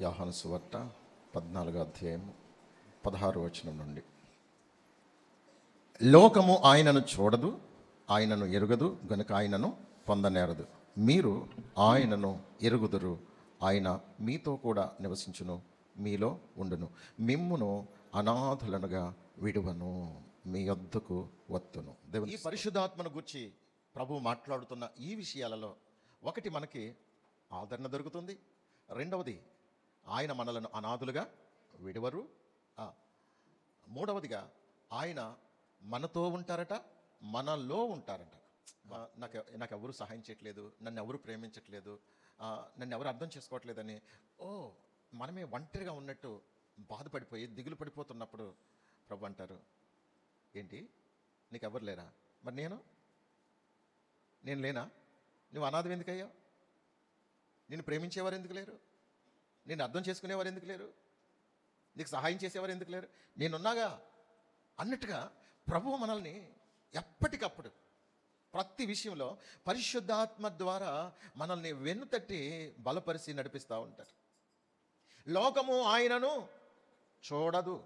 యాహాను సువార్త పద్నాలుగో అధ్యాయం పదహారు వచనం నుండి. లోకము ఆయనను చూడదు ఆయనను ఎరుగదు గనుక ఆయనను పొందనేరదు. మీరు ఆయనను ఎరుగుదురు ఆయన మీతో కూడా నివసించును మీలో ఉండును. మిమ్మును అనాథులనుగా విడువను మీ యొద్దకు వత్తును. దేవుని ఈ పరిశుద్ధాత్మను గురించి ప్రభు మాట్లాడుతున్న ఈ విషయాలలో ఒకటి మనకి ఆదరణ దొరుకుతుంది. రెండవది ఆయన మనలను అనాథులుగా విడవరు. మూడవదిగా ఆయన మనతో ఉంటారట మనలో ఉంటారట. నాకు నాకు ఎవరు సహాయం చేయట్లేదు నన్ను ఎవరు ప్రేమించట్లేదు నన్ను ఎవరు అర్థం చేసుకోవట్లేదని. ఓ మనమే ఒంటరిగా ఉన్నట్టు బాధపడిపోయి దిగులు పడిపోతున్నప్పుడు ప్రభు అంటారు ఏంటి? నీకు ఎవరు లేరా? మరి నేను? నేను లేనా? నువ్వు అనాథం ఎందుకయ్యావు? నేను ప్రేమించేవారు ఎందుకు లేరు? నేను అర్థం చేసుకునేవారు ఎందుకు లేరు? నీకు సహాయం చేసేవారు ఎందుకు లేరు? నేనున్నాగా? అన్నట్టుగా ప్రభువు మనల్ని ఎప్పటికప్పుడు ప్రతి విషయంలో పరిశుద్ధాత్మ ద్వారా మనల్ని వెన్నుతట్టి బలపరిచి నడిపిస్తూ ఉంటారు. లోకము ఆయనను చూడదు.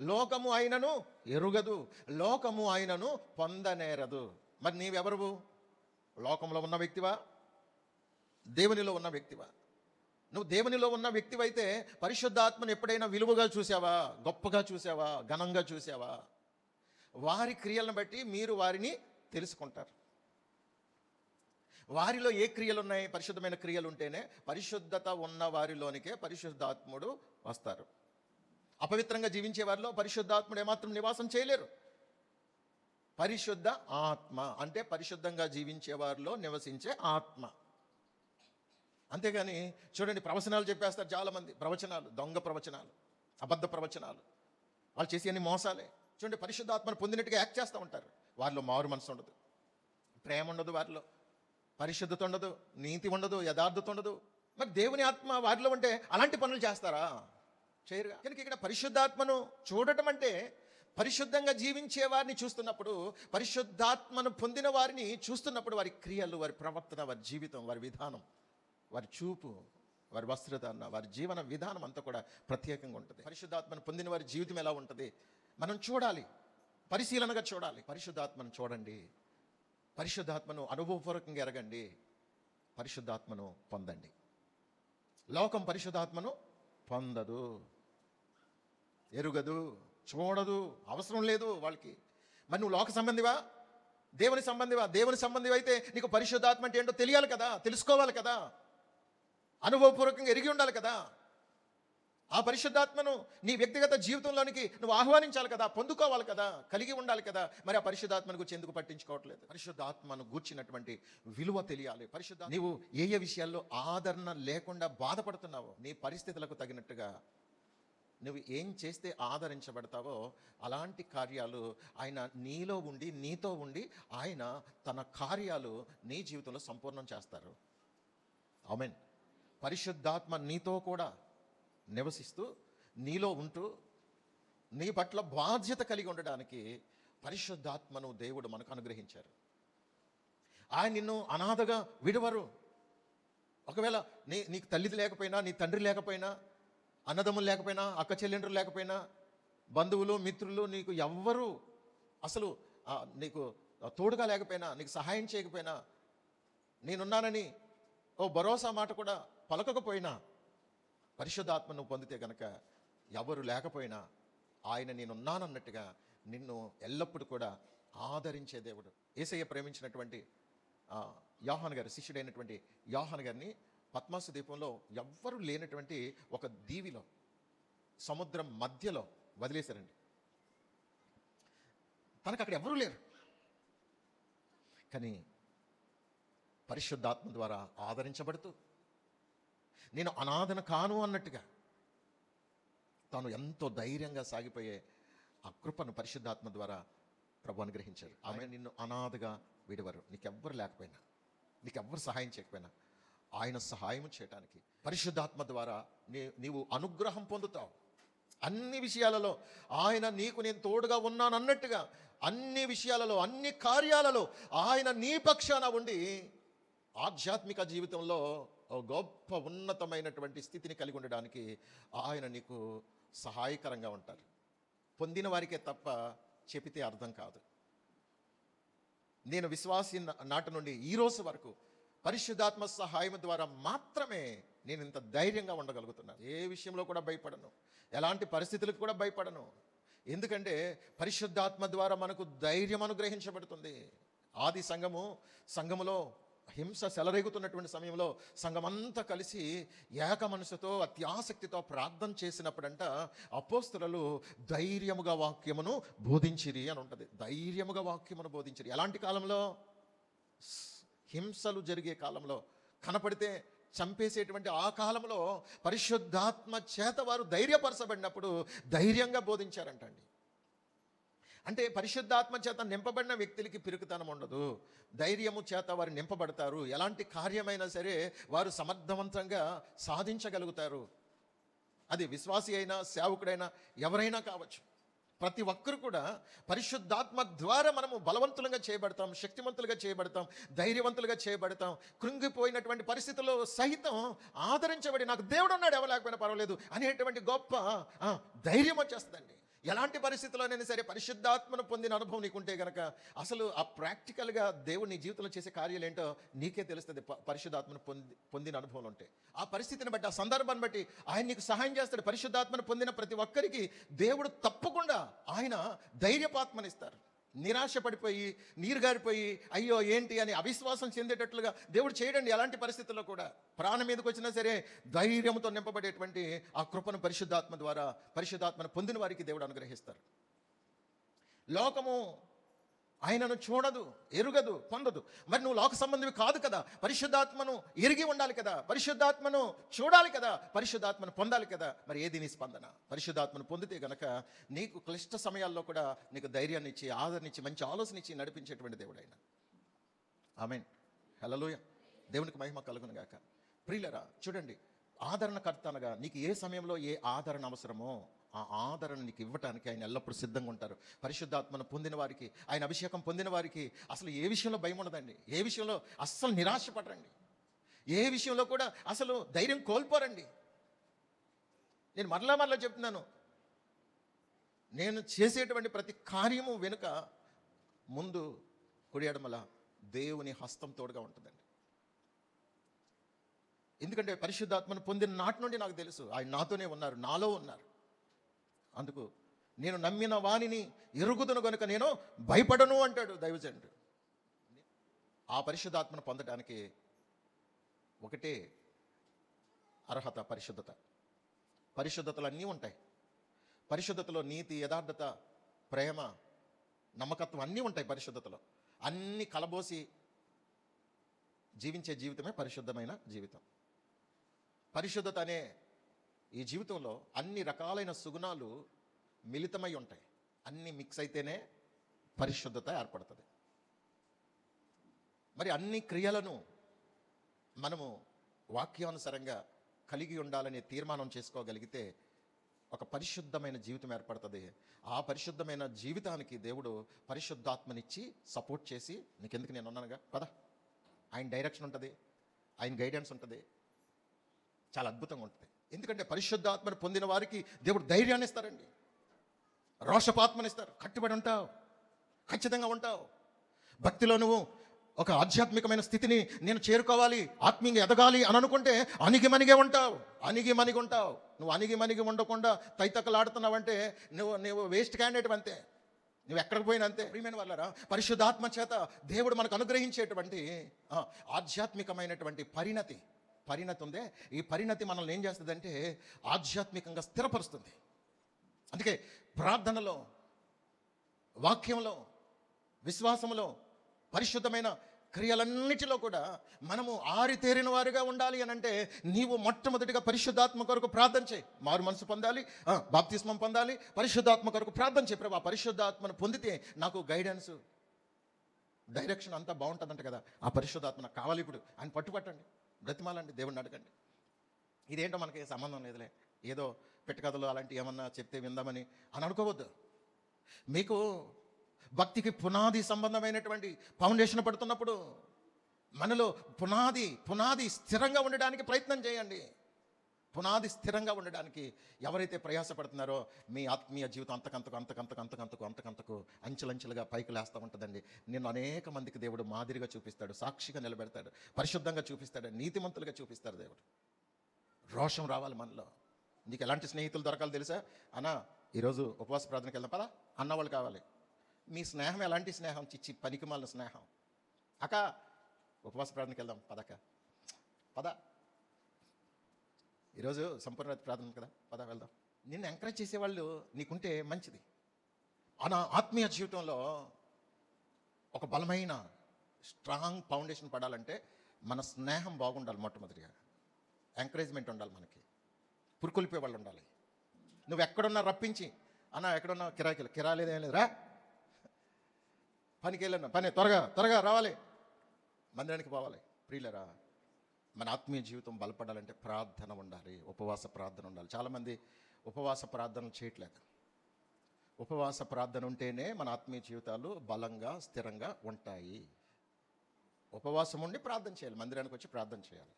లోకము ఆయనను ఎరుగదు. లోకము ఆయనను పొందనేరదు. మరి నీవెవరు లోకంలో ఉన్న వ్యక్తివా? దేవునిలో ఉన్న వ్యక్తివా? నువ్వు దేవునిలో ఉన్న వ్యక్తివైతే పరిశుద్ధాత్మను ఎప్పుడైనా విలువగా చూసావా? గొప్పగా చూసావా? ఘనంగా చూసావా? వారి క్రియలను బట్టి మీరు వారిని తెలుసుకుంటారు. వారిలో ఏ క్రియలు ఉన్నాయి పరిశుద్ధమైన క్రియలు ఉంటేనే పరిశుద్ధత ఉన్న వారిలోనికే పరిశుద్ధాత్ముడు వస్తారు. అపవిత్రంగా జీవించే వారిలో పరిశుద్ధాత్ముడు ఏమాత్రం నివాసం చేయలేరు. పరిశుద్ధ ఆత్మ అంటే పరిశుద్ధంగా జీవించే వారిలో నివసించే ఆత్మ. అంతేగాని చూడండి ప్రవచనాలు చెప్పేస్తారు చాలామంది. ప్రవచనాలు దొంగ ప్రవచనాలు అబద్ధ ప్రవచనాలు. వాళ్ళు చేసే అన్ని మోసాలే. చూడండి పరిశుద్ధాత్మను పొందినట్టుగా యాక్ట్ చేస్తూ ఉంటారు. వారిలో మారు మనసు ఉండదు. ప్రేమ ఉండదు వారిలో. పరిశుద్ధత ఉండదు. నీతి ఉండదు. యథార్థత ఉండదు. మరి దేవుని ఆత్మ వారిలో ఉంటే అలాంటి పనులు చేస్తారా? చేయరుగా. కనుక ఇక్కడ పరిశుద్ధాత్మను చూడటం అంటే పరిశుద్ధంగా జీవించే వారిని చూస్తున్నప్పుడు పరిశుద్ధాత్మను పొందిన వారిని చూస్తున్నప్పుడు వారి క్రియలు వారి ప్రవర్తన వారి జీవితం వారి విధానం వారి చూపు వారి వస్త్రధారణ వారి జీవన విధానం అంతా కూడా ప్రత్యేకంగా ఉంటుంది. పరిశుద్ధాత్మను పొందిన వారి జీవితం ఎలా ఉంటుంది? మనం చూడాలి. పరిశీలనగా చూడాలి. పరిశుద్ధాత్మను చూడండి. పరిశుద్ధాత్మను అనుభవపూర్వకంగా ఎరగండి. పరిశుద్ధాత్మను పొందండి. లోకం పరిశుద్ధాత్మను పొందదు. ఎరుగదు. చూడదు. అవసరం లేదు వాళ్ళకి. మరి నువ్వు లోక సంబంధివా? దేవుని సంబంధివా? దేవుని సంబంధివి అయితే నీకు పరిశుద్ధాత్మ అంటే ఏంటో తెలియాలి కదా. తెలుసుకోవాలి కదా. అనుభవపూర్వకంగా ఎరిగి ఉండాలి కదా. ఆ పరిశుద్ధాత్మను నీ వ్యక్తిగత జీవితంలోనికి నువ్వు ఆహ్వానించాలి కదా పొందుకోవాలి కదా కలిగి ఉండాలి కదా. మరి ఆ పరిశుద్ధాత్మను గురించి ఎందుకు పట్టించుకోవట్లేదు? పరిశుద్ధాత్మను గూర్చినటువంటి విలువ తెలియాలి. పరిశుద్ధ నీవు ఏ ఏ విషయాల్లో ఆదరణ లేకుండా బాధపడుతున్నావో నీ పరిస్థితులకు తగినట్టుగా నువ్వు ఏం చేస్తే ఆదరించబడతావో అలాంటి కార్యాలు ఆయన నీలో ఉండి నీతో ఉండి ఆయన తన కార్యాలు నీ జీవితంలో సంపూర్ణం చేస్తారు. ఆమెన్. పరిశుద్ధాత్మ నీతో కూడా నివసిస్తూ నీలో ఉంటూ నీ పట్ల బాధ్యత కలిగి ఉండడానికి పరిశుద్ధాత్మను దేవుడు మనకు అనుగ్రహించారు. ఆయన నిన్ను అనాథగా విడవరు. ఒకవేళ నీ నీకు తల్లిది లేకపోయినా నీ తండ్రి లేకపోయినా అన్నదమ్ములు లేకపోయినా అక్క చెల్లెండ్రులు లేకపోయినా బంధువులు మిత్రులు నీకు ఎవ్వరు అసలు నీకు తోడుగా లేకపోయినా నీకు సహాయం చేయకపోయినా నేనున్నానని ఓ భరోసా మాట కూడా పలకకపోయినా పరిశుద్ధాత్మను పొందితే గనక ఎవరు లేకపోయినా ఆయన నేనున్నానన్నట్టుగా నిన్ను ఎల్లప్పుడూ కూడా ఆదరించే దేవుడు. ఏసయ్య ప్రేమించినటువంటి యోహాన్ గారు శిష్యుడైనటువంటి యోహాన్ గారిని పద్మాసు దీపంలో ఎవ్వరూ లేనటువంటి ఒక దీవిలో సముద్రం మధ్యలో వదిలేశారండి. తనకు అక్కడ ఎవరూ లేరు. కానీ పరిశుద్ధాత్మ ద్వారా ఆదరించబడుతూ నేను అనాథన కాను అన్నట్టుగా. తాను ఎంతో ధైర్యంగా సాగిపోయే ఆ కృపను పరిశుద్ధాత్మ ద్వారా ప్రభు అనుగ్రహించారు ఆమె నిన్ను అనాథగా విడవరు. నీకెవ్వరు లేకపోయినా నీకెవ్వరు సహాయం చేయకపోయినా ఆయన సహాయం చేయటానికి పరిశుద్ధాత్మ ద్వారా నీ నీవు అనుగ్రహం పొందుతావు. అన్ని విషయాలలో ఆయన నీకు నేను తోడుగా ఉన్నాను అన్నట్టుగా అన్ని విషయాలలో అన్ని కార్యాలలో ఆయన నీ పక్షాన ఉండి ఆధ్యాత్మిక జీవితంలో గొప్ప ఉన్నతమైనటువంటి స్థితిని కలిగి ఉండడానికి ఆయన నీకు సహాయకరంగా ఉంటారు. పొందిన వారికే తప్ప చెబితే అర్థం కాదు. నేను విశ్వాసి నాటి నుండి ఈరోజు వరకు పరిశుద్ధాత్మ సహాయం ద్వారా మాత్రమే నేను ఇంత ధైర్యంగా ఉండగలుగుతున్నాను ఏ విషయంలో కూడా భయపడను. ఎలాంటి పరిస్థితులకు కూడా భయపడను. ఎందుకంటే పరిశుద్ధాత్మ ద్వారా మనకు ధైర్యం అనుగ్రహించబడుతుంది. ఆది సంఘము సంఘములో హింస సెలరేగుతున్నటువంటి సమయంలో సంఘమంతా కలిసి ఏక మనసుతో అత్యాసక్తితో ప్రార్థన చేసినప్పుడంట అపోస్తులలు ధైర్యముగా వాక్యమును బోధించిరి అని ఉంటుంది. ధైర్యముగా వాక్యమును బోధించిరి. ఎలాంటి కాలంలో? హింసలు జరిగే కాలంలో. కనపడితే చంపేసేటువంటి ఆ కాలంలో పరిశుద్ధాత్మ చేత వారు ధైర్యపరచబడినప్పుడు ధైర్యంగా బోధించారంటండి. అంటే పరిశుద్ధాత్మ చేత నింపబడిన వ్యక్తులకి పిరుకుతనం ఉండదు. ధైర్యము చేత వారు నింపబడతారు. ఎలాంటి కార్యమైనా సరే వారు సమర్థవంతంగా సాధించగలుగుతారు. అది విశ్వాసి అయినా సేవకుడైనా ఎవరైనా కావచ్చు. ప్రతి ఒక్కరు కూడా పరిశుద్ధాత్మ ద్వారా మనము బలవంతులుగా చేయబడతాం శక్తివంతులుగా చేయబడతాం ధైర్యవంతులుగా చేయబడతాం. కృంగిపోయినటువంటి పరిస్థితుల్లో సహితం ఆదరించబడి నాకు దేవుడు ఉన్నాడు ఎవరు పర్వాలేదు అనేటువంటి గొప్ప ఆ, ధైర్యం వచ్చేస్తుందండి. ఎలాంటి పరిస్థితుల్లోనైనా సరే పరిశుద్ధాత్మను పొందిన అనుభవం నీకుంటే గనక అసలు ఆ ప్రాక్టికల్గా దేవుడు నీ జీవితంలో చేసే కార్యాలు ఏంటో నీకే తెలుస్తుంది. ప- పరిశుద్ధాత్మను పొంది పొందిన అనుభవం ఉంటే. ఆ పరిస్థితిని బట్టి ఆ సందర్భాన్ని బట్టి ఆయన నీకు సహాయం చేస్తాడు. పరిశుద్ధాత్మను పొందిన ప్రతి ఒక్కరికి దేవుడు తప్పకుండా ఆయన ధైర్యపాత్మనిస్తారు. నిరాశ పడిపోయి నీరు గారిపోయి అయ్యో ఏంటి అని అవిశ్వాసం చెందేటట్లుగా దేవుడు చేయడండి ఎలాంటి పరిస్థితుల్లో కూడా. ప్రాణం మీదకి వచ్చినా సరే ధైర్యంతో నింపబడేటువంటి ఆ కృపను పరిశుద్ధాత్మ ద్వారా పరిశుద్ధాత్మను పొందిన వారికి దేవుడు అనుగ్రహిస్తారు. లోకము ఆయనను చూడదు ఎరుగదు పొందదు. మరి నువ్వు లోక సంబంధివి కాదు కదా. పరిశుద్ధాత్మను ఎరిగి ఉండాలి కదా. పరిశుద్ధాత్మను చూడాలి కదా. పరిశుద్ధాత్మను పొందాలి కదా. మరి ఏది నీ స్పందన? పరిశుద్ధాత్మను పొందితే గనక నీకు క్లిష్ట సమయాల్లో కూడా నీకు ధైర్యాన్ని ఇచ్చి ఆదరణ మంచి ఆలోచన ఇచ్చి నడిపించేటువంటి దేవుడు ఆయన ఆమెన్. హలలోయ దేవునికి మహిమ కలుగును గాక. ప్రియులరా చూడండి. ఆదరణకర్త అనగా నీకు ఏ సమయంలో ఏ ఆదరణ అవసరమో ఆ ఆదరణ నీకు ఇవ్వటానికి ఆయన ఎల్లప్పుడూ సిద్ధంగా ఉంటారు. పరిశుద్ధాత్మను పొందిన వారికి ఆయన అభిషేకం పొందిన వారికి అసలు ఏ విషయంలో భయం ఉండదండి. ఏ విషయంలో అస్సలు నిరాశపడరండి. ఏ విషయంలో కూడా అసలు ధైర్యం కోల్పోరండి. నేను మరలా మరలా చెప్తున్నాను. నేను చేసేటువంటి ప్రతి కార్యము వెనుక ముందు కుడియడమల దేవుని హస్తం తోడుగా ఉంటుందండి. ఎందుకంటే పరిశుద్ధాత్మను పొందిన నాటి నుండి నాకు తెలుసు. ఆయన నాతోనే ఉన్నారు నాలో ఉన్నారు. అందుకు నేను నమ్మిన వాణిని ఎరుగుదును కనుక నేను భయపడను అంటాడు దైవజనుడు. ఆ పరిశుద్ధాత్మను పొందడానికి ఒకటే అర్హత పరిశుద్ధత. పరిశుద్ధతలు అన్నీ ఉంటాయి. పరిశుద్ధతలో నీతి యథార్థత ప్రేమ నమ్మకత్వం అన్నీ ఉంటాయి పరిశుద్ధతలో. అన్నీ కలబోసి జీవించే జీవితమే పరిశుద్ధమైన జీవితం. పరిశుద్ధత అనే ఈ జీవితంలో అన్ని రకాలైన సుగుణాలు మిళితమై ఉంటాయి. అన్ని మిక్స్ అయితేనే పరిశుద్ధత ఏర్పడుతుంది. మరి అన్ని క్రియలను మనము వాక్యానుసారంగా కలిగి ఉండాలనే తీర్మానం చేసుకోగలిగితే ఒక పరిశుద్ధమైన జీవితం ఏర్పడుతుంది. ఆ పరిశుద్ధమైన జీవితానికి దేవుడు పరిశుద్ధాత్మనిచ్చి సపోర్ట్ చేసి నీకెందుకు నేను ఉన్నానుగా? కదా ఆయన డైరెక్షన్ ఉంటుంది. ఆయన గైడెన్స్ ఉంటుంది. చాలా అద్భుతంగా ఉంటుంది. ఎందుకంటే పరిశుద్ధాత్మను పొందిన వారికి దేవుడు ధైర్యాన్ని ఇస్తారండి. రోషపాత్మని ఇస్తారు కట్టుబడి ఉంటావు. ఖచ్చితంగా ఉంటావు. భక్తిలో నువ్వు ఒక ఆధ్యాత్మికమైన స్థితిని నేను చేరుకోవాలి ఆత్మీయంగా ఎదగాలి అని అనుకుంటే అణిగిమణిగే ఉంటావు. అణిగిమణిగి ఉంటావు. నువ్వు అణిగిమణిగి ఉండకుండా తైతకలాడుతున్నావంటే నువ్వు నువ్వు వేస్ట్ క్యాండిడేట్ అంతే. నువ్వు ఎక్కడికి పోయినా అంతే. ప్రియమైన వాళ్ళరా పరిశుద్ధాత్మ చేత దేవుడు మనకు అనుగ్రహించేటువంటి ఆధ్యాత్మికమైనటువంటి పరిణతి పరిణతి ఉందే. ఈ పరిణతి మనల్ని ఏం చేస్తుందంటే ఆధ్యాత్మికంగా స్థిరపరుస్తుంది. అందుకే ప్రార్థనలో వాక్యంలో విశ్వాసంలో పరిశుద్ధమైన క్రియలన్నిటిలో కూడా మనము ఆరితేరిన వారుగా ఉండాలి అని అంటే నీవు మొట్టమొదటిగా పరిశుద్ధాత్మ కొరకు ప్రార్థన చేయి. మారు మనసు పొందాలి బాప్తిస్మం పొందాలి పరిశుద్ధాత్మ కొరకు ప్రార్థన చేయి ప్రభా. పరిశుద్ధాత్మను పొందితే నాకు గైడెన్స్ డైరెక్షన్ అంతా బాగుంటుందంట కదా. ఆ పరిశుద్ధాత్మ నాకు కావాలి ఇప్పుడు. ఆయన పట్టుపట్టండి బ్రతిమాలండి దేవుణ్ణి అడగండి. ఇదేంటో మనకి సంబంధం లేదులే. ఏదో పెట్టకథలు అలాంటివి ఏమన్నా చెప్తే విందామని అని అనుకోవద్దు. మీకు భక్తికి పునాది సంబంధమైనటువంటి ఫౌండేషన్ పడుతున్నప్పుడు మనలో పునాది పునాది స్థిరంగా ఉండడానికి ప్రయత్నం చేయండి. పునాది స్థిరంగా ఉండడానికి ఎవరైతే ప్రయాసపడుతున్నారో మీ ఆత్మీయ జీవితం అంతకంతకు అంతకంతకు అంతకంతకు అంతకంతకు అంచెలంచెలుగా పైకి లేస్తూ ఉంటుందండి. నిన్ను అనేక మందికి దేవుడు మాదిరిగా చూపిస్తాడు సాక్షిగా నిలబెడతాడు పరిశుద్ధంగా చూపిస్తాడు నీతిమంతులుగా చూపిస్తాడు దేవుడు. రోషం రావాలి మనలో. నీకు ఎలాంటి స్నేహితులు దొరకాలి తెలుసా? అనా ఈరోజు ఉపవాస ప్రార్థనకి వెళ్దాం పదా. అన్నవాళ్ళు కావాలి. మీ స్నేహం ఎలాంటి స్నేహం? చిచ్చి పనికి మాలిన స్నేహం. అక్క ఉపవాస ప్రార్థనకి వెళ్దాం పదక పద. ఈరోజు సంపూర్ణ ప్రార్థన కదా? పద వెళ్దాం. నిన్ను ఎంకరేజ్ చేసేవాళ్ళు నీకుంటే మంచిది. అనా ఆత్మీయ జీవితంలో ఒక బలమైన స్ట్రాంగ్ ఫౌండేషన్ పడాలంటే మన స్నేహం బాగుండాలి మొట్టమొదటిగా. ఎంకరేజ్మెంట్ ఉండాలి మనకి. పురుకొల్పే వాళ్ళు ఉండాలి. నువ్వు ఎక్కడున్నా రప్పించి అన్న ఎక్కడున్నా కిరాయికి కిరా లేదేం రా. పనికి వెళ్ళన్నా పని త్వరగా త్వరగా రావాలి. మందిరానికి పోవాలి. ప్రియులరా మన ఆత్మీయ జీవితం బలపడాలంటే ప్రార్థన ఉండాలి ఉపవాస ప్రార్థన ఉండాలి. చాలామంది ఉపవాస ప్రార్థనలు చేయట్లేదు ఉపవాస ప్రార్థన ఉంటేనే మన ఆత్మీయ జీవితాలు బలంగా స్థిరంగా ఉంటాయి. ఉపవాసం ఉండి ప్రార్థన చేయాలి మందిరానికి వచ్చి ప్రార్థన చేయాలి.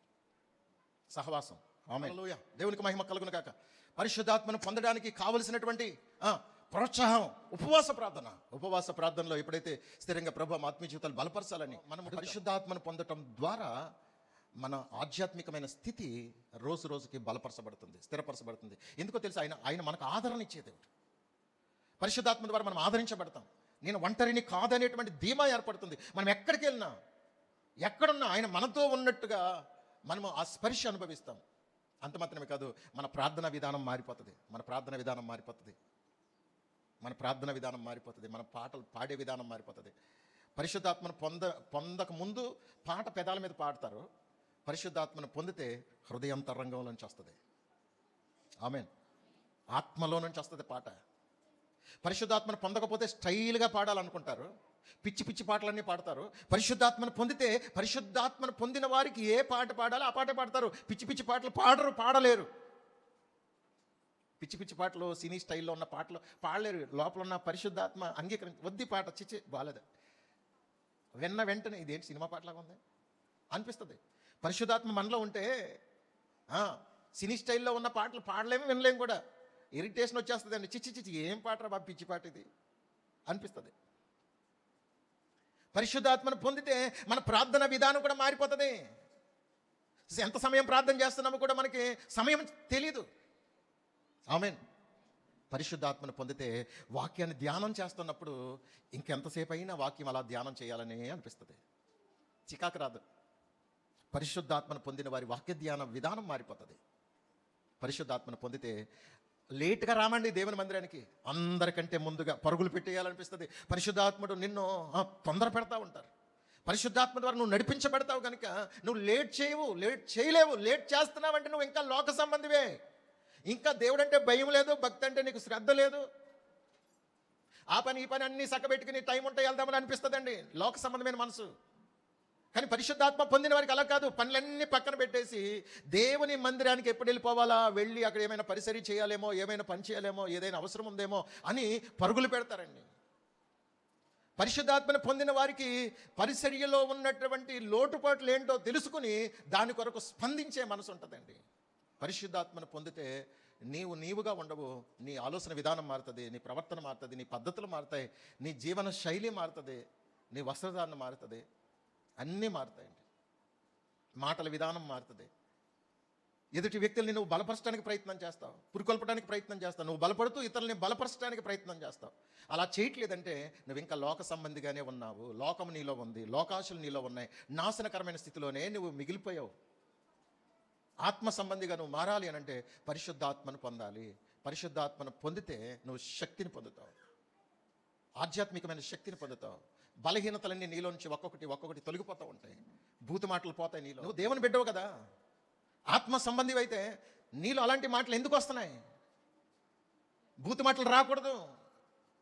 సహవాసం. ఆమె దేవునికి మహిమ కలుగును కాక పరిశుద్ధాత్మను పొందడానికి కావలసినటువంటి ప్రోత్సాహం ఉపవాస ప్రార్థన. ఉపవాస ప్రార్థనలో ఎప్పుడైతే స్థిరంగా ప్రభు ఆత్మీయ జీవితాలు బలపరచాలని మనం పరిశుద్ధాత్మను పొందటం ద్వారా మన ఆధ్యాత్మికమైన స్థితి రోజు రోజుకి బలపరచబడుతుంది స్థిరపరచబడుతుంది. ఎందుకో తెలుసు? ఆయన ఆయన మనకు ఆదరణ ఇచ్చే దేవుడు. పరిశుద్ధాత్మ ద్వారా మనం ఆదరించబడతాం. నేను ఒంటరిని కాదనేటువంటి ధీమా ఏర్పడుతుంది. మనం ఎక్కడికి వెళ్ళినా ఎక్కడున్నా ఆయన మనతో ఉన్నట్టుగా మనము ఆ స్పర్శ అనుభవిస్తాం. అంత మాత్రమే కాదు మన ప్రార్థన విధానం మారిపోతుంది. మన ప్రార్థన విధానం మారిపోతుంది. మన ప్రార్థన విధానం మారిపోతుంది. మన పాటలు పాడే విధానం మారిపోతుంది. పరిశుద్ధాత్మను పొంద పొందక ముందు పాట పెదాల మీద పాడతారు. పరిశుద్ధాత్మను పొందితే హృదయంతరంగంలో నుంచి వస్తుంది. ఆమెన్. ఆత్మలో నుంచి వస్తుంది పాట. పరిశుద్ధాత్మను పొందకపోతే స్టైల్గా పాడాలనుకుంటారు. పిచ్చి పిచ్చి పాటలన్నీ పాడతారు. పరిశుద్ధాత్మను పొందితే పరిశుద్ధాత్మను పొందిన వారికి ఏ పాట పాడాలో ఆ పాట పాడతారు. పిచ్చి పిచ్చి పాటలు పాడరు పాడలేరు. పిచ్చి పిచ్చి పాటలు సినీ స్టైల్లో ఉన్న పాటలు పాడలేరు. లోపల ఉన్న పరిశుద్ధాత్మ అంగీకరించి వద్ది పాట చిచ్చి బాగాలేదు. విన్న వెంటనే ఇదేంటి సినిమా పాటలాగా ఉంది? అనిపిస్తుంది. పరిశుద్ధాత్మ మనలో ఉంటే సినీ స్టైల్లో ఉన్న పాటలు పాడలేము వినలేము కూడా. ఇరిటేషన్ వచ్చేస్తుందండి. చిచ్చి చిచ్చి ఏం పాటరా బాబు పిచ్చి పాట ఇది? అనిపిస్తుంది. పరిశుద్ధాత్మను పొందితే మన ప్రార్థన విధానం కూడా మారిపోతుంది. ఎంత సమయం ప్రార్థన చేస్తున్నామో కూడా మనకి సమయం తెలియదు ఆమెన్. పరిశుద్ధాత్మను పొందితే వాక్యాన్ని ధ్యానం చేస్తున్నప్పుడు ఇంకెంతసేపు అయినా వాక్యం అలా ధ్యానం చేయాలని అనిపిస్తుంది. చికాకు రాదు. పరిశుద్ధాత్మను పొందిన వారి వాక్య ధ్యాన విధానం మారిపోతుంది. పరిశుద్ధాత్మను పొందితే లేట్గా రామండి దేవుని మందిరానికి. అందరికంటే ముందుగా పరుగులు పెట్టేయాలనిపిస్తుంది. పరిశుద్ధాత్ముడు నిన్ను తొందర పెడతా ఉంటారు. పరిశుద్ధాత్మ ద్వారా నువ్వు నడిపించబడతావు కనుక నువ్వు లేట్ చేయవు లేట్ చేయలేవు లేట్ చేస్తున్నావంటే నువ్వు ఇంకా లోక సంబంధివే. ఇంకా దేవుడు అంటే భయం లేదు భక్తి అంటే నీకు శ్రద్ధ లేదు. ఆ పని ఈ పని అన్ని సక్కబెట్టుకుని టైం ఉంటే వెళ్దామని అనిపిస్తుందండి. లోక సంబంధమైన మనసు. కానీ పరిశుద్ధాత్మ పొందిన వారికి అలా కాదు. పనులన్నీ పక్కన పెట్టేసి దేవుని మందిరానికి ఎప్పుడు వెళ్ళిపోవాలా? వెళ్ళి అక్కడ ఏమైనా పరిసరి చేయాలేమో ఏమైనా పని చేయాలేమో ఏదైనా అవసరం ఉందేమో అని పరుగులు పెడతారండి. పరిశుద్ధాత్మను పొందిన వారికి పరిసర్యలో ఉన్నటువంటి లోటుపాట్లు ఏంటో తెలుసుకుని దాని కొరకు స్పందించే మనసు ఉంటుందండి. పరిశుద్ధాత్మను పొందితే నీవు నీవుగా ఉండవు. నీ ఆలోచన విధానం మారుతుంది నీ ప్రవర్తన మారుతుంది నీ పద్ధతులు మారుతాయి నీ జీవన శైలి మారుతుంది నీ వస్త్రధారణ మారుతుంది. అన్నీ మారుతాయండి. మాటల విధానం మారుతుంది. ఎదుటి వ్యక్తుల్ని నువ్వు బలపరచడానికి ప్రయత్నం చేస్తావు. పురికొల్పడానికి ప్రయత్నం చేస్తావు. నువ్వు బలపడుతూ ఇతరులని బలపరచడానికి ప్రయత్నం చేస్తావు. అలా చేయట్లేదంటే నువ్వు ఇంకా లోక సంబంధిగానే ఉన్నావు. లోకం నీలో ఉంది. లోకాశులు నీలో ఉన్నాయి. నాశనకరమైన స్థితిలోనే నువ్వు మిగిలిపోయావు. ఆత్మ సంబంధిగా నువ్వు మారాలి అని అంటే పరిశుద్ధాత్మను పొందాలి. పరిశుద్ధాత్మను పొందితే నువ్వు శక్తిని పొందుతావు. ఆధ్యాత్మికమైన శక్తిని పొందుతావు. బలహీనతలన్నీ నీలో నుంచి ఒక్కొక్కటి ఒక్కొక్కటి తొలగిపోతూ ఉంటాయి. భూత మాటలు పోతాయి నీలో. నువ్వు దేవుని బిడ్డవు కదా. ఆత్మ సంబంధివి అయితే నీలో అలాంటి మాటలు ఎందుకు వస్తున్నాయి? భూత మాటలు రాకూడదు.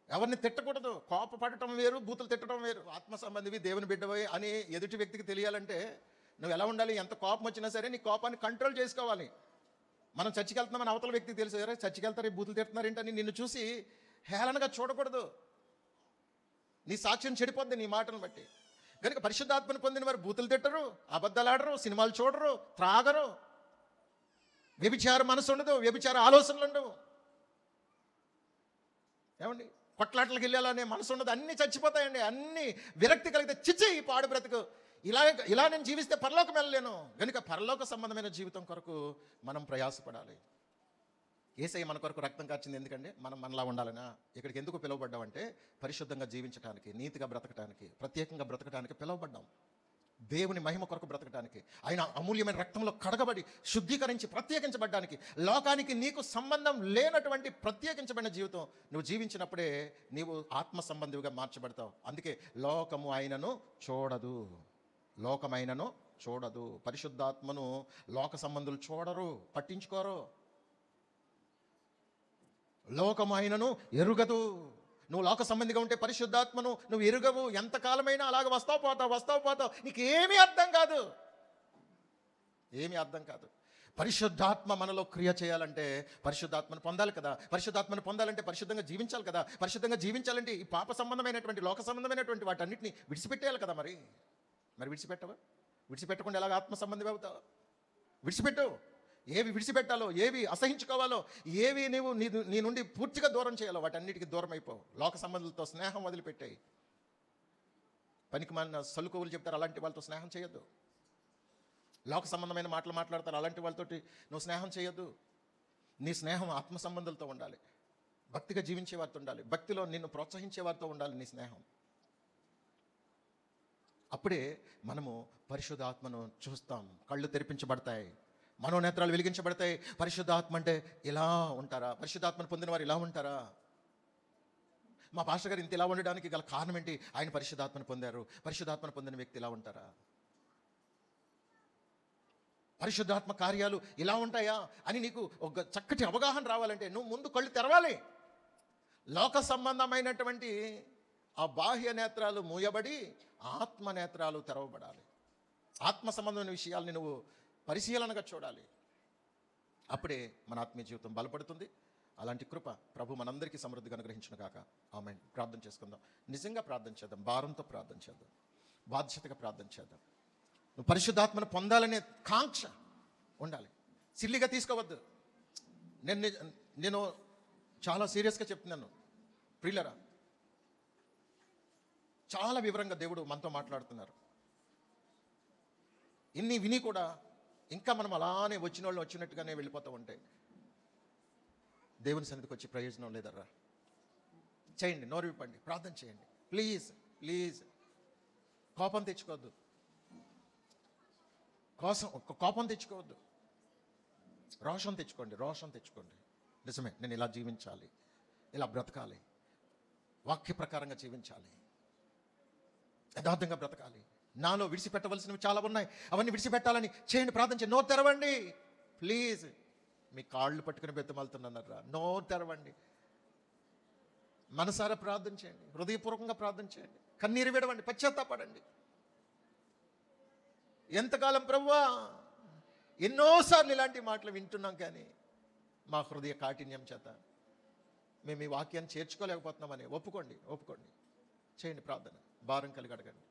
ఎవరిని తిట్టకూడదు. కోప పడటం వేరు బూతులు తిట్టడం వేరు. ఆత్మ సంబంధివి దేవుని బిడ్డవే అని ఎదుటి వ్యక్తికి తెలియాలంటే నువ్వు ఎలా ఉండాలి? ఎంత కోపం వచ్చినా సరే నీ కోపాన్ని కంట్రోల్ చేసుకోవాలి. మనం చర్చికి వెళ్తున్నామని అవతల వ్యక్తికి తెలుసు సరే చర్చికి వెళ్తారు ఈ బూతులు తిడుతున్నారు ఏంటని నిన్ను చూసి హేళనగా చూడకూడదు. నీ సాక్ష్యం చెడిపోద్ది నీ మాటను బట్టి. కనుక పరిశుద్ధాత్మను పొందిన వారు బూతులు తిట్టరు అబద్ధాలాడరు సినిమాలు చూడరు త్రాగరు. వ్యభిచార మనసు ఉండదు వ్యభిచార ఆలోచనలు ఉండవు. ఏమండి? కొట్లాట్లకి వెళ్ళాలనే మనసు ఉండదు అన్నీ చచ్చిపోతాయండి. అన్నీ విరక్తి కలిగితే చిచ్చి ఈ పాడు బ్రతుకు. ఇలా ఇలా నేను జీవిస్తే పరలోకం వెళ్ళలేను. కనుక పరలోక సంబంధమైన జీవితం కొరకు మనం ప్రయాసపడాలి. ఏసై మన కొరకు రక్తం కాచింది ఎందుకంటే మనం మనలా ఉండాలనా? ఇక్కడికి ఎందుకు పిలువబడ్డామంటే పరిశుద్ధంగా జీవించడానికి నీతిగా బ్రతకడానికి ప్రత్యేకంగా బ్రతకడానికి పిలువబడ్డాం. దేవుని మహిమ కొరకు బ్రతకడానికి ఆయన అమూల్యమైన రక్తంలో కడగబడి శుద్ధీకరించి ప్రత్యేకించబడ్డానికి లోకానికి నీకు సంబంధం లేనటువంటి ప్రత్యేకించబడిన జీవితం నువ్వు జీవించినప్పుడే నీవు ఆత్మ సంబంధిగా మార్చబడతావు. అందుకే లోకము ఆయనను చూడదు. లోకమైనను చూడదు. పరిశుద్ధాత్మను లోక సంబంధులు చూడరు పట్టించుకోరు. లోకము ఆయనను ఎరుగదు. నువ్వు లోక సంబంధిగా ఉంటే పరిశుద్ధాత్మను నువ్వు ఎరుగవు. ఎంతకాలమైనా అలాగ వస్తావు పోతావు వస్తావు పోతావు. నీకు ఏమీ అర్థం కాదు. ఏమీ అర్థం కాదు. పరిశుద్ధాత్మ మనలో క్రియ చేయాలంటే పరిశుద్ధాత్మను పొందాలి కదా. పరిశుద్ధాత్మను పొందాలంటే పరిశుద్ధంగా జీవించాలి కదా. పరిశుద్ధంగా జీవించాలంటే ఈ పాప సంబంధమైనటువంటి లోక సంబంధమైనటువంటి వాటన్నిటిని విడిచిపెట్టేయాలి కదా మరి. మరి విడిచిపెట్టవా? విడిచిపెట్టకుండా ఎలాగ ఆత్మ సంబంధం అవుతావు? విడిచిపెట్టు. ఏవి విడిచిపెట్టాలో ఏవి అసహించుకోవాలో ఏవి నీవు నీ నీ నుండి పూర్తిగా దూరం చేయాలో వాటన్నిటికీ దూరం అయిపోవు. లోక సంబంధాలతో స్నేహం వదిలిపెట్టాయి. పనికి మన సలుకోవులు చెప్తారు అలాంటి వాళ్ళతో స్నేహం చేయొద్దు. లోక సంబంధమైన మాటలు మాట్లాడతారు అలాంటి వాళ్ళతోటి నువ్వు స్నేహం చేయొద్దు. నీ స్నేహం ఆత్మ సంబంధాలతో ఉండాలి. భక్తిగా జీవించే వారితో ఉండాలి. భక్తిలో నిన్ను ప్రోత్సహించే వారితో ఉండాలి నీ స్నేహం. అప్పుడే మనము పరిశుద్ధ ఆత్మను చూస్తాం. కళ్ళు తెరిపించబడతాయి. మనోనేత్రాలు వెలిగించబడతాయి. పరిశుద్ధాత్మ అంటే ఇలా ఉంటారా? పరిశుద్ధాత్మను పొందిన వారు ఇలా ఉంటారా? మా భాష గారు ఇంత ఇలా ఉండడానికి గల కారణం ఏంటి? ఆయన పరిశుద్ధాత్మను పొందారు. పరిశుద్ధాత్మను పొందిన వ్యక్తి ఇలా ఉంటారా? పరిశుద్ధాత్మ కార్యాలు ఇలా ఉంటాయా? అని నీకు ఒక చక్కటి అవగాహన రావాలంటే నువ్వు ముందు కళ్ళు తెరవాలి. లోక సంబంధమైనటువంటి ఆ బాహ్య నేత్రాలు మూయబడి ఆత్మ నేత్రాలు తెరవబడాలి. ఆత్మ సంబంధమైన విషయాల్ని నువ్వు పరిశీలనగా చూడాలి. అప్పుడే మన ఆత్మీయ జీవితం బలపడుతుంది. అలాంటి కృప ప్రభు మనందరికీ సమృద్ధిగా అనుగ్రహించిన కాక ఆమె ప్రార్థన చేసుకుందాం. నిజంగా ప్రార్థన చేద్దాం. భారంతో ప్రార్థన చేద్దాం. బాధ్యతగా ప్రార్థన చేద్దాం. నువ్వు పరిశుద్ధాత్మను పొందాలనే కాంక్ష ఉండాలి. సిల్లిగా తీసుకోవద్దు. నేను నేను చాలా సీరియస్గా చెప్తున్నాను. ప్రియులరా చాలా వివరంగా దేవుడు మనతో మాట్లాడుతున్నారు. ఇన్ని విని కూడా ఇంకా మనం అలానే వచ్చిన వాళ్ళు వచ్చినట్టుగానే వెళ్ళిపోతూ ఉంటే. దేవుని సన్నిధికి వచ్చి ప్రయోజనం లేదర్రా చేయండి నోరు ప్రార్థన చేయండి. ప్లీజ్ ప్లీజ్ కోపం తెచ్చుకోవద్దు. కోసం కోపం తెచ్చుకోవద్దు. రోషం తెచ్చుకోండి రోషం తెచ్చుకోండి. నిజమే నేను ఇలా జీవించాలి. ఇలా బ్రతకాలి. వాక్య ప్రకారంగా జీవించాలి. యథార్థంగా బ్రతకాలి. నాలో విడిచిపెట్టవలసినవి చాలా ఉన్నాయి. అవన్నీ విడిచిపెట్టాలని చేయండి ప్రార్థన చేయండి నో తెరవండి. ప్లీజ్. మీ కాళ్ళు పట్టుకుని బెత్తమలుతున్నారా నోరు తెరవండి. మనసారా ప్రార్థన చేయండి హృదయపూర్వకంగా ప్రార్థన చేయండి కన్నీరు విడవండి. పశ్చాత్తాపడండి. ఎంతకాలం ప్రవ్వా? ఎన్నోసార్లు ఇలాంటి మాటలు వింటున్నాం కానీ మా హృదయ కాఠిన్యం చేత మేము ఈ వాక్యాన్ని చేర్చుకోలేకపోతున్నామని ఒప్పుకోండి ఒప్పుకోండి. చేయండి ప్రార్థన. భారం కలిగి అడగండి.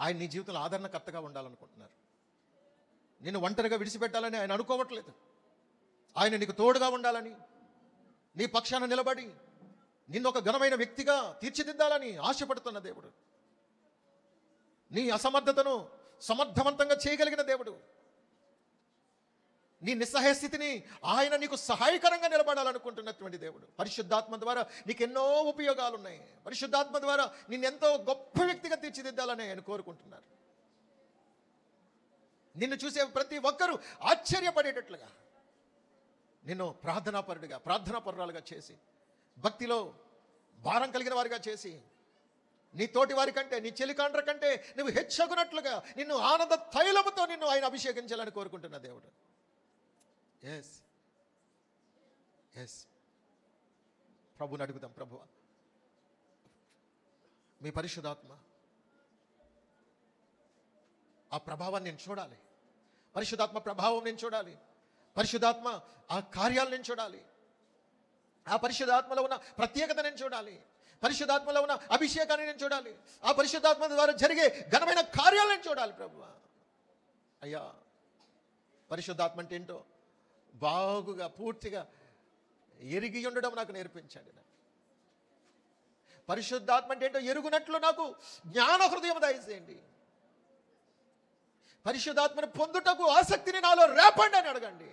ఆయన నీ జీవితంలో ఆదరణకర్తగా ఉండాలనుకుంటున్నారు. నిన్ను ఒంటరిగా విడిచిపెట్టాలని ఆయన అనుకోవట్లేదు. ఆయన నీకు తోడుగా ఉండాలని నీ పక్షాన నిలబడి నిన్ను ఒక ఘనమైన వ్యక్తిగా తీర్చిదిద్దాలని ఆశపడుతున్న దేవుడు. నీ అసమర్థతను సమర్థవంతంగా చేయగలిగిన దేవుడు. నీ నిస్సహాయ స్థితిని ఆయన నీకు సహాయకరంగా నిలబడాలనుకుంటున్నటువంటి దేవుడు. పరిశుద్ధాత్మ ద్వారా నీకు ఎన్నో ఉపయోగాలు ఉన్నాయి పరిశుద్ధాత్మ ద్వారా నిన్ను ఎంతో గొప్ప వ్యక్తిగా తీర్చిదిద్దాలని ఆయన కోరుకుంటున్నారు. నిన్ను చూసే ప్రతి ఒక్కరూ ఆశ్చర్యపడేటట్లుగా నిన్ను ప్రార్థనాపరుడిగా ప్రార్థనాపరురాలుగా చేసి భక్తిలో భారం కలిగిన వారిగా చేసి నీ తోటి వారి కంటే నీ చెలికాండ్ర కంటే నువ్వు హెచ్చగునట్లుగా నిన్ను ఆనంద తైలముతో నిన్ను ఆయన అభిషేకించాలని కోరుకుంటున్న దేవుడు. ఎస్ ఎస్ ప్రభుని అడుగుదాం ప్రభు మీ పరిశుధాత్మ ఆ ప్రభావాన్ని నేను చూడాలి. పరిశుధాత్మ ప్రభావం నేను చూడాలి. పరిశుధాత్మ ఆ కార్యాలు నేను చూడాలి. ఆ పరిశుధాత్మలో ఉన్న ప్రత్యేకత నేను చూడాలి. పరిశుధాత్మలో ఉన్న అభిషేకాన్ని నేను చూడాలి. ఆ పరిశుధాత్మ ద్వారా జరిగే ఘనమైన కార్యాలను చూడాలి ప్రభు అయ్యా పరిశుద్ధాత్మ అంటే ఏంటో? బాగుగా పూర్తిగా ఎరిగి ఉండడం నాకు నేర్పించండి పరిశుద్ధాత్మ అంటే ఏంటో ఎరుగునట్లు నాకు జ్ఞాన హృదయం దయచేయండి. పరిశుద్ధాత్మను పొందుటకు ఆసక్తిని నాలో రేపండి అని అడగండి.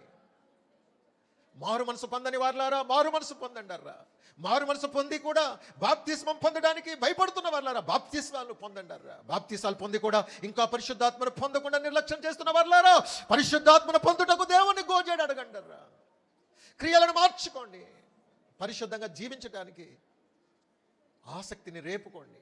మారు మనసు పొందని వారులారా? మారు మనసు పొందండారా? మారు మనసు పొంది కూడా బాప్తిస్మం పొందడానికి భయపడుతున్న వారులారా? బాప్తిస్మాలు పొందండారా? బాప్తిసాలు పొంది కూడా ఇంకా పరిశుద్ధాత్మను పొందకుండా నిర్లక్ష్యం చేస్తున్న వాళ్ళారా పరిశుద్ధాత్మను పొందుటకు దేవుని గోజేడు అడగండర్రా క్రియలను మార్చుకోండి. పరిశుద్ధంగా జీవించడానికి ఆసక్తిని రేపుకోండి.